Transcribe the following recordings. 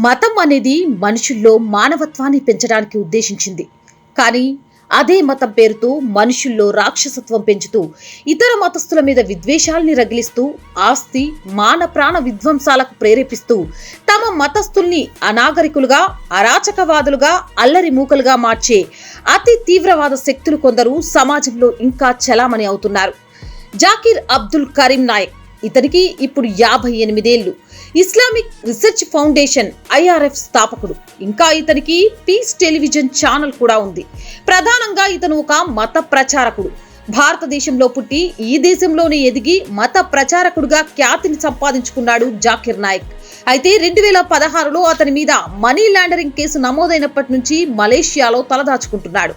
మతం అనేది మనుషుల్లో మానవత్వాన్ని పెంచడానికి ఉద్దేశించింది. కానీ అదే మతం పేరుతో మనుషుల్లో రాక్షసత్వం పెంచుతూ ఇతర మతస్థుల మీద విద్వేషాల్ని రగిలిస్తూ ఆస్తి మాన ప్రాణ విధ్వంసాలకు ప్రేరేపిస్తూ తమ మతస్థుల్ని అనాగరికులుగా అరాచకవాదులుగా అల్లరి మూకలుగా మార్చే అతి తీవ్రవాద శక్తులు కొందరు సమాజంలో ఇంకా చలామణి అవుతున్నారు. జాకిర్ అబ్దుల్ కరీం నాయక్ ఇతనికి ఇప్పుడు యాభై ఎనిమిదేళ్ళు ఇస్లామిక్ రీసెర్చ్ ఫౌండేషన్ ఐఆర్ఎఫ్ స్థాపకుడు. ఇంకా ఇతనికి పీస్ టెలివిజన్ ఛానల్ కూడా ఉంది. ప్రధానంగా ఇతను ఒక మత ప్రచారకుడు. భారతదేశంలో పుట్టి ఈ దేశంలోనే ఎదిగి మత ప్రచారకుడుగా ఖ్యాతిని సంపాదించుకున్నాడు జాకిర్ నాయక్. అయితే రెండు వేల పదహారులో అతని మీద మనీ లాండరింగ్ కేసు నమోదైనప్పటి నుంచి మలేషియాలో తలదాచుకుంటున్నాడు.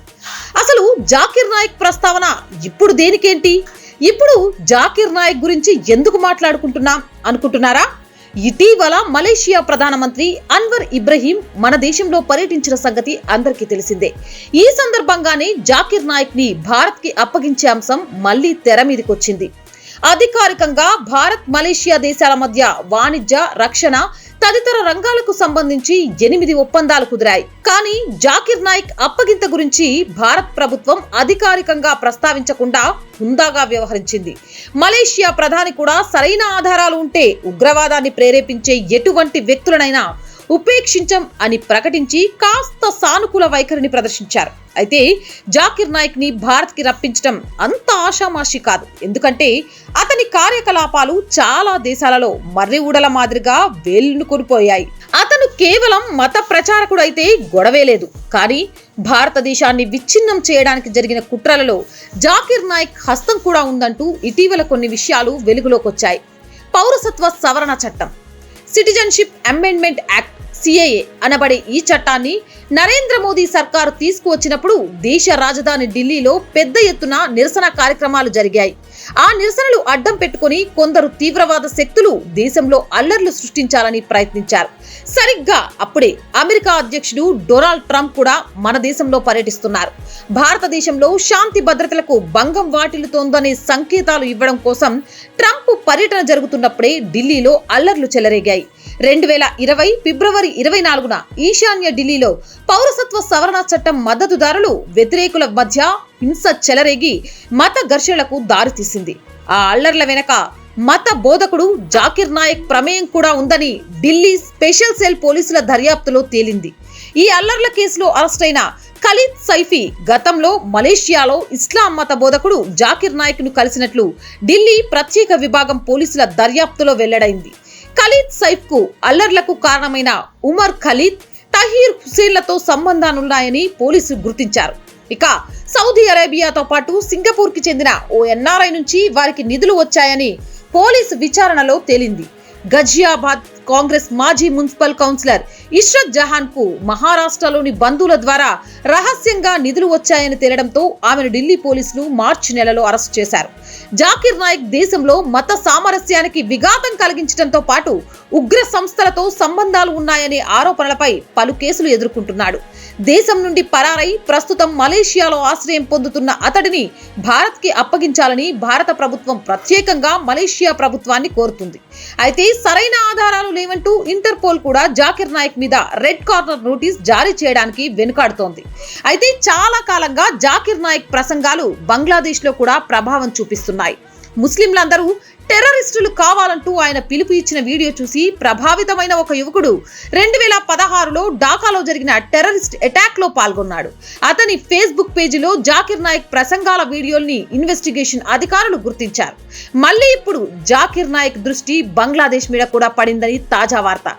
అసలు జాకిర్ నాయక్ ప్రస్తావన ఇప్పుడు దేనికేంటి? ఇప్పుడు జాకిర్ నాయక్ గురించి ఎందుకు మాట్లాడుకుంటున్నాం అనుకుంటున్నారా? ఇటీవల మలేషియా ప్రధానమంత్రి అన్వర్ ఇబ్రహీం మన దేశంలో పర్యటించిన సంగతి అందరికీ తెలిసిందే. ఈ సందర్భంగానే జాకిర్ నాయక్ని భారత్కి అప్పగించే అంశం మళ్ళీ తెర మీదకొచ్చింది. అధికారికంగా భారత్ మలేషియా దేశాల మధ్య వాణిజ్య రక్షణ తదితర రంగాలకు సంబంధించి ఎనిమిది ఒప్పందాలు కుదిరాయి. కానీ జాకిర్ నాయక్ అప్పగింత గురించి భారత్ ప్రభుత్వం అధికారికంగా ప్రస్తావించకుండా హుందాగా వ్యవహరించింది. మలేషియా ప్రధాని కూడా సరైన ఆధారాలు ఉంటే ఉగ్రవాదాన్ని ప్రేరేపించే ఎటువంటి వ్యక్తులనైనా ఉపేక్షించం అని ప్రకటించి కాస్త సానుకూల వైఖరిని ప్రదర్శించారు. అయితే జాకిర్ నాయక్ని భారత్కి రప్పించడం అంత ఆషామాషి కాదు. ఎందుకంటే అతని కార్యకలాపాలు చాలా దేశాలలో మర్రి ఊడల మాదిరిగా వేలును కోల్పోయాయి. అతను కేవలం మత ప్రచారకుడు అయితే గొడవే లేదు. కానీ భారతదేశాన్ని విచ్ఛిన్నం చేయడానికి జరిగిన కుట్రలలో జాకిర్ నాయక్ హస్తం కూడా ఉందంటూ ఇటీవల కొన్ని విషయాలు వెలుగులోకి వచ్చాయి పౌరసత్వ సవరణ చట్టం. సిటిజన్షిప్ అమెండ్మెంట్ యాక్ట్ సిఏఏ అనబడే ఈ చట్టాన్ని నరేంద్ర మోదీ సర్కారు తీసుకువచ్చినప్పుడు దేశ రాజధాని ఢిల్లీలో పెద్ద ఎత్తున నిరసన కార్యక్రమాలు జరిగాయి. ఆ నిరసనలు అడ్డం పెట్టుకుని కొందరు తీవ్రవాద శక్తులు దేశంలో అల్లర్లు సృష్టించాలని ప్రయత్నించారు. సరిగ్గా అప్పుడే అమెరికా అధ్యక్షుడు డొనాల్డ్ ట్రంప్ కూడా మన దేశంలో పర్యటిస్తున్నారు. భారతదేశంలో శాంతి భద్రతలకు భంగం వాటిల్లుతోందనే సంకేతాలు ఇవ్వడం కోసం ట్రంప్ పర్యటన జరుగుతున్నప్పుడే ఢిల్లీలో అల్లర్లు చెలరేగాయి. రెండు వేల ఇరవై ఫిబ్రవరి ఇరవై నాలుగున ఈశాన్య ఢిల్లీలో పౌరసత్వ సవరణ చట్టం మద్దతుదారులు వ్యతిరేకుల మధ్య హింస చెలరేగి మత ఘర్షణలకు దారితీసింది ఆ అల్లర్ల వెనక మత బోధకుడు జాకిర్ నాయక్ ప్రమేయం కూడా ఉందని ఢిల్లీ స్పెషల్ సెల్ పోలీసుల దర్యాప్తులో తేలింది. ఈ అల్లర్ల కేసులో అరెస్టైన ఖలీద్ సైఫీ గతంలో మలేషియాలో ఇస్లాం మత బోధకుడు జాకిర్ నాయక్ను కలిసినట్లు ఢిల్లీ ప్రత్యేక విభాగం పోలీసుల దర్యాప్తులో వెల్లడైంది. ఖలీద్ సైఫ్కు అల్లర్లకు కారణమైన ఉమర్ ఖలీద్ తహీర్ హుసేన్లతో సంబంధాలున్నాయని పోలీసులు గుర్తించారు. ఇక సౌదీ అరేబియాతో పాటు సింగపూర్కి చెందిన ఓ ఎన్ఆర్ఐ నుంచి వారికి నిధులు వచ్చాయని పోలీసు విచారణలో తేలింది. గజియాబాద్ కాంగ్రెస్ మాజీ మున్సిపల్ కౌన్సిలర్ ఇష్రత్ జహాన్కు మహారాష్ట్రలోని బంధువుల ద్వారా రహస్యంగా నిధులు వచ్చాయని తేలడంతో ఆమెను ఢిల్లీ పోలీసులు మార్చి నెలలో అరెస్ట్ చేశారు. జాకిర్ నాయక్ దేశంలో మత సామరస్యానికి విఘాతం కలిగించడంతో పాటు ఉగ్ర సంస్థలతో సంబంధాలు ఉన్నాయనే ఆరోపణలపై పలు కేసులు ఎదుర్కొంటున్నాడు. దేశం నుండి పరారై ప్రస్తుతం మలేషియాలో ఆశ్రయం పొందుతున్న అతడిని భారత్కి అప్పగించాలని భారత ప్రభుత్వం ప్రత్యేకంగా మలేషియా ప్రభుత్వాన్ని కోరుతుంది. అయితే సరైన ఆధారాలు లేవంటూ ఇంటర్పోల్ కూడా జాకిర్ నాయక్ మీద రెడ్ కార్నర్ నోటీస్ జారీ చేయడానికి వెనుకాడుతోంది. అయితే చాలా కాలంగా జాకిర్ నాయక్ ప్రసంగాలు బంగ్లాదేశ్లో కూడా ప్రభావం చూపిస్తున్నాయి. ముస్లింలందరూ టెర్రరిస్టులు కావాలంటూ ఆయన పిలుపు ఇచ్చిన వీడియో చూసి ప్రభావితమైన ఒక యువకుడు రెండు వేల పదహారులో ఢాకాలో జరిగిన టెర్రరిస్ట్ అటాక్లో పాల్గొన్నాడు. అతని ఫేస్బుక్ పేజీలో జాకిర్ నాయక్ ప్రసంగాల వీడియోల్ని ఇన్వెస్టిగేషన్ అధికారులు గుర్తించారు. మళ్ళీ ఇప్పుడు జాకిర్ నాయక్ దృష్టి బంగ్లాదేశ్ మీద కూడా పడిందని తాజా వార్త.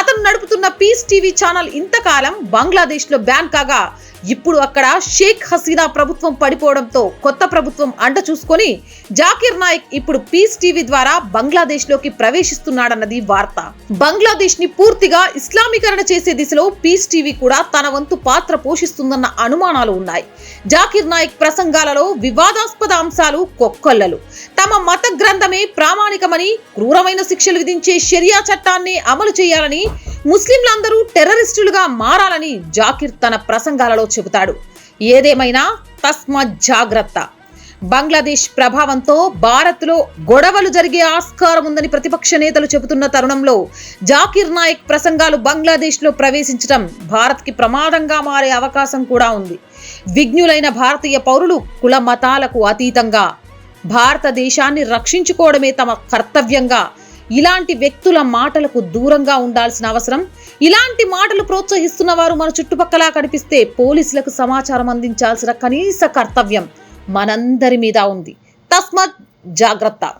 అతను నడుపుతున్న పీస్ టీవీ ఛానల్ ఇంతకాలం బంగ్లాదేశ్లో బ్యాన్ కాగా ఇప్పుడు అక్కడ షేక్ హసీనా ప్రభుత్వం పడిపోవడంతో కొత్త ప్రభుత్వం అండ చూసుకొని జాకిర్ నాయక్ ఇప్పుడు పీస్ టీవీ ద్వారా బంగ్లాదేశ్లోకి ప్రవేశిస్తున్నాడన్నది వార్త. బంగ్లాదేశ్ని పూర్తిగా ఇస్లామీకరణ చేసే దిశలో పీస్ టీవీ కూడా తన వంతు పాత్ర పోషిస్తుందన్న అనుమానాలు ఉన్నాయి. జాకిర్ నాయక్ ప్రసంగాలలో వివాదాస్పద అంశాలు కొక్కొల్లలు. తమ మత గ్రంథమే ప్రామాణికమని క్రూరమైన శిక్షలు విధించే షరియా చట్టాన్ని అమలు చేయాలని ముస్లింలందరూ టెర్రరిస్టులుగా మారాలని జాకిర్ తన ప్రసంగాలలో చెబుతాడు. ఏదేమైనా తస్మత్ జాగ్రత్త. బంగ్లాదేశ్ ప్రభావంతో భారత్లో గొడవలు జరిగే ఆస్కారం ఉందని ప్రతిపక్ష నేతలు చెబుతున్న తరుణంలో జాకిర్ నాయక్ ప్రసంగాలు బంగ్లాదేశ్లో ప్రవేశించడం భారత్కి ప్రమాదంగా మారే అవకాశం కూడా ఉంది. విజ్ఞులైన భారతీయ పౌరులు కుల మతాలకు అతీతంగా భారతదేశాన్ని రక్షించుకోవడమే తమ కర్తవ్యంగా ఇలాంటి వ్యక్తుల మాటలకు దూరంగా ఉండాల్సిన అవసరం. ఇలాంటి మాటలు ప్రోత్సహిస్తున్న వారు మన చుట్టుపక్కల కనిపిస్తే పోలీసులకు సమాచారం అందించాల్సిన కనీస కర్తవ్యం మనందరి మీద ఉంది. తస్మత్ జాగ్రత్త.